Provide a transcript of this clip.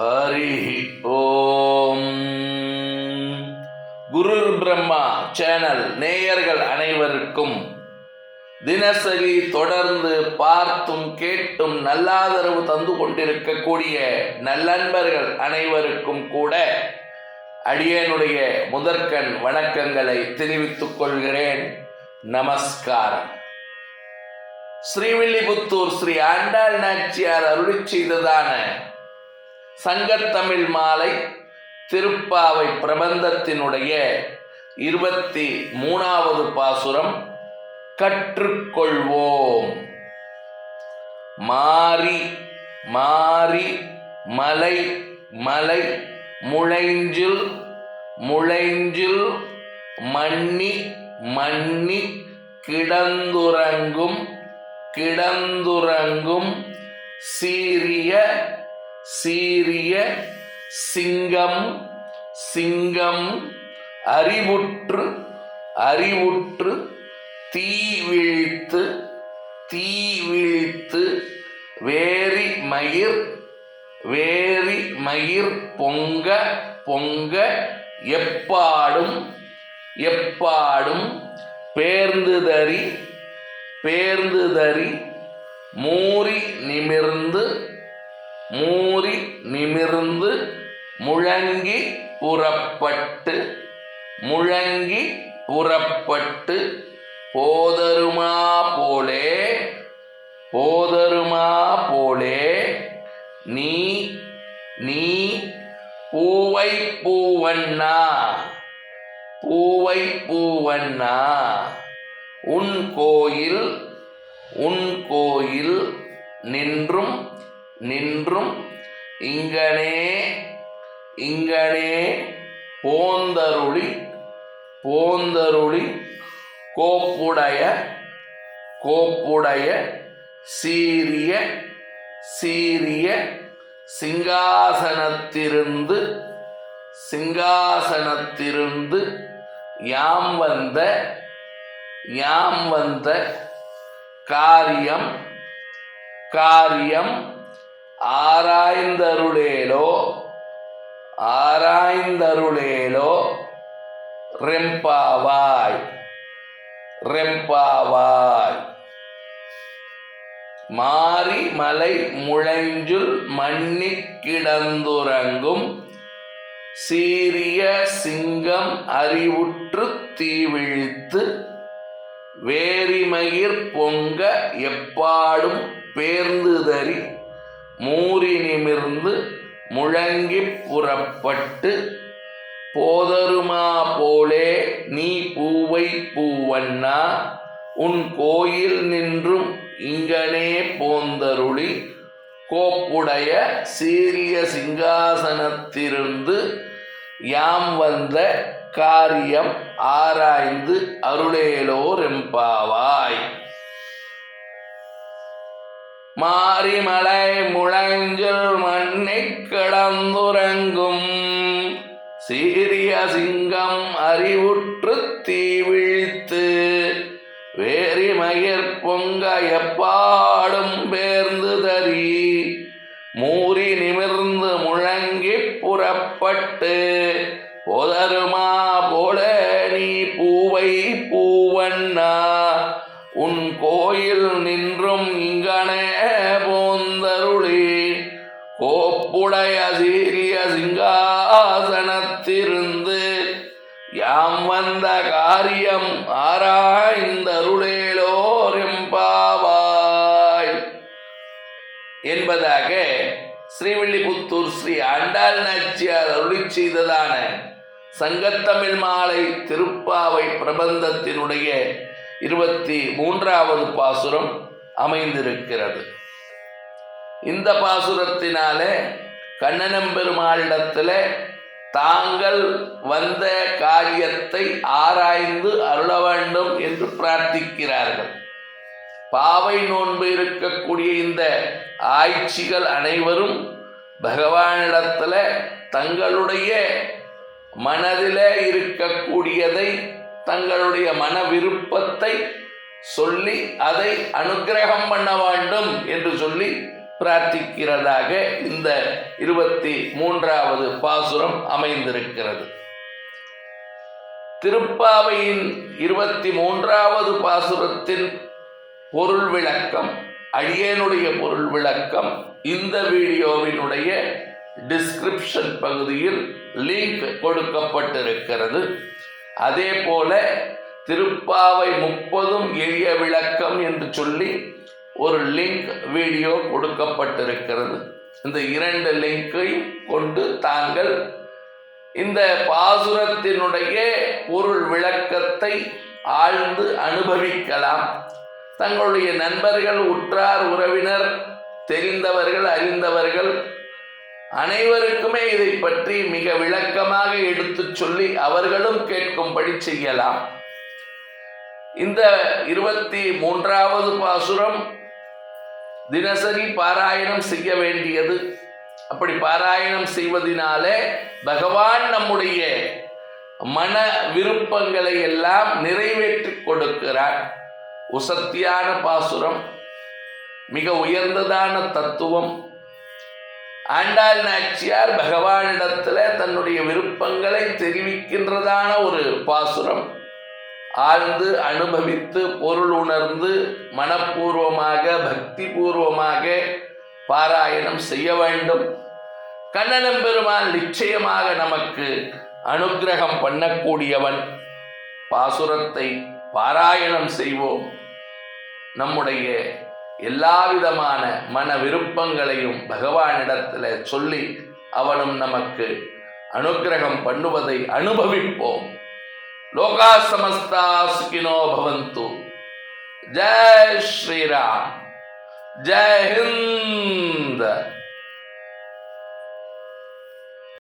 Hari Om. Guru Brahma channel நேயர்கள் அனைவருக்கும் தினசரி தொடர்ந்து பார்த்தும் கேட்டும் நல்லாதரவு தந்து கொண்டிருக்கக்கூடிய நல்லன்பர்கள் அனைவருக்கும் கூட அடியனுடைய முதற்கண் வணக்கங்களை தெரிவித்துக் கொள்கிறேன். நமஸ்காரம். ஸ்ரீவில்லிபுத்தூர் ஸ்ரீ ஆண்டாள் நாச்சியார் அருளி செய்ததான சங்கத்தமிழ் மாலை திருப்பாவை பிரபந்தத்தினுடைய இருபத்தி மூணாவது பாசுரம் கற்றுக்கொள்வோம். மாறி மாறி மலை மலை முளைஞ்சில் முளைஞ்சில் மண்ணி மண்ணி கிடந்துறங்கும் கிடந்துறங்கும் சீரிய சீரிய சிங்கம் சிங்கம் அறிவுற்று அறிவுற்று தீ தீவிழ்த்து தீ வேரி மயிர் வேரி மயிர் பொங்க பொங்க எப்பாடும் எப்பாடும் பேர்ந்துதறி பேர்ந்துதறி மூறி நிமிர்ந்து மூறி நிமிர்ந்து முழங்கி புறப்பட்டு முழங்கி புறப்பட்டு போதருமா போலே போதருமா போலே நீ நீ பூவை பூவண்ணா பூவை பூவண்ணா உன் கோயில் உன் கோயில் நின்றும் நின்றும் இங்கனே இங்கனே போந்தருளி போந்தருளி கோப்புடைய கோப்புடைய சீரிய சீரிய சிங்காசனத்திருந்து சிங்காசனத்திருந்து யாம் வந்த யாம் வந்த காரியம் காரியம் ஆராய்ந்தருளேலோ ஆராய்ந்தருளேலோ ரெம்பாவாய் ரெம்பாவாய். மாறி மலை முழைஞ்சுல் மண்ணி கிடந்துறங்கும் சீரிய சிங்கம் அறிவுற்று தீவிழித்து வேரிமயிர் பொங்க எப்பாடும் பேர்ந்துதறி மூறி நிமிர்ந்து முழங்கி புறப்பட்டு போதருமா போலே நீ பூவை பூவண்ணா உன் கோயில் நின்றும் இங்கனே போந்தருளி கோப்புடைய சீரிய சிங்காசனத்திலிருந்து யாம் வந்த காரியம் ஆராய்ந்து அருளேலோர் எம்பாவாய். மாரிமலை முழஞ்சில் மண்ணை கிடந்துறங்கும். சீரிய சிங்கம் அறிவுற்று தீ விழித்து வேரி மயிர் பொங்க எப்பாடும் பேர்ந்து தறி மூறி போந்தருளி கோப்புடைய சீரிய சிங்காசனத்திருந்து யாம் வந்த காரியம் ஆராய்ந்தருளேலோரிம்பாவாய். என்பதாக ஸ்ரீவில்லிபுத்தூர் ஸ்ரீ ஆண்டாள் நாச்சியார் அருளி செய்ததான சங்கத்தமிழ் மாலை திருப்பாவை பிரபந்தத்தினுடைய இருபத்தி மூன்றாவது பாசுரம் அமைந்திருக்கிறது. இந்த பாசுரத்தினாலே கண்ணனம்பெருமாளிடத்தில் தாங்கள் வந்த காரியத்தை ஆராய்ந்து அருள வேண்டும் என்று பிரார்த்திக்கிறார்கள். பாவை நோன்பு இருக்கக்கூடிய இந்த ஆய்ச்சிகள் அனைவரும் பகவானிடத்தில் தங்களுடைய மனதில் இருக்கக்கூடியதை தங்களுடைய மன விருப்பத்தை சொல்லி அதை அனுக்கிரகம் பண்ண வேண்டும் என்று சொல்லி பிரார்த்திக்கிறதாக இந்த இருபத்தி மூன்றாவது பாசுரம் அமைந்திருக்கிறது. திருப்பாவையின் இருபத்தி மூன்றாவது பாசுரத்தின் பொருள் விளக்கம் அடியேனுடைய பொருள் விளக்கம் இந்த வீடியோவினுடைய டிஸ்கிரிப்ஷன் பகுதியில் லிங்க் கொடுக்கப்பட்டிருக்கிறது. அதே போல திருப்பாவை முப்பதும் எளிய விளக்கம் என்று சொல்லி ஒரு லிங்க் வீடியோ கொடுக்கப்பட்டிருக்கிறது. இந்த இரண்டு லிங்கையும் கொண்டு தாங்கள் இந்த பாசுரத்தினுடைய பொருள் விளக்கத்தை ஆழ்ந்து அனுபவிக்கலாம். தங்களுடைய நண்பர்கள் உற்றார் உறவினர் தெரிந்தவர்கள் அறிந்தவர்கள் அனைவருக்குமே இதை பற்றி மிக விளக்கமாக எடுத்துச் சொல்லி அவர்களும் கேட்கும்படி செய்யலாம். இந்த இருபத்தி மூன்றாவது பாசுரம் தினசரி பாராயணம் செய்ய வேண்டியது. அப்படி பாராயணம் செய்வதினாலே பகவான் நம்முடைய மன விருப்பங்களை எல்லாம் நிறைவேற்றி கொடுக்கிறார். உசத்தியான பாசுரம் மிக உயர்ந்ததான தத்துவம். ஆண்டாள் நாச்சியார் பகவானிடத்துல தன்னுடைய விருப்பங்களை தெரிவிக்கின்றதான ஒரு பாசுரம். ஆழ்ந்து அனுபவித்து பொருள் உணர்ந்து மனப்பூர்வமாக பக்தி பூர்வமாக பாராயணம் செய்ய வேண்டும். கண்ணனம் பெருமான் நிச்சயமாக நமக்கு அனுக்கிரகம் பண்ணக்கூடியவன். பாசுரத்தை பாராயணம் செய்வோம். நம்முடைய எல்லாவிதமான மன விருப்பங்களையும் பகவானிடத்தில் சொல்லி அவனும் நமக்கு அனுக்கிரகம் பண்ணுவதை அனுபவிப்போம். लोका समस्ता सुखिनो भवंतु जय श्री राम जय हिंद।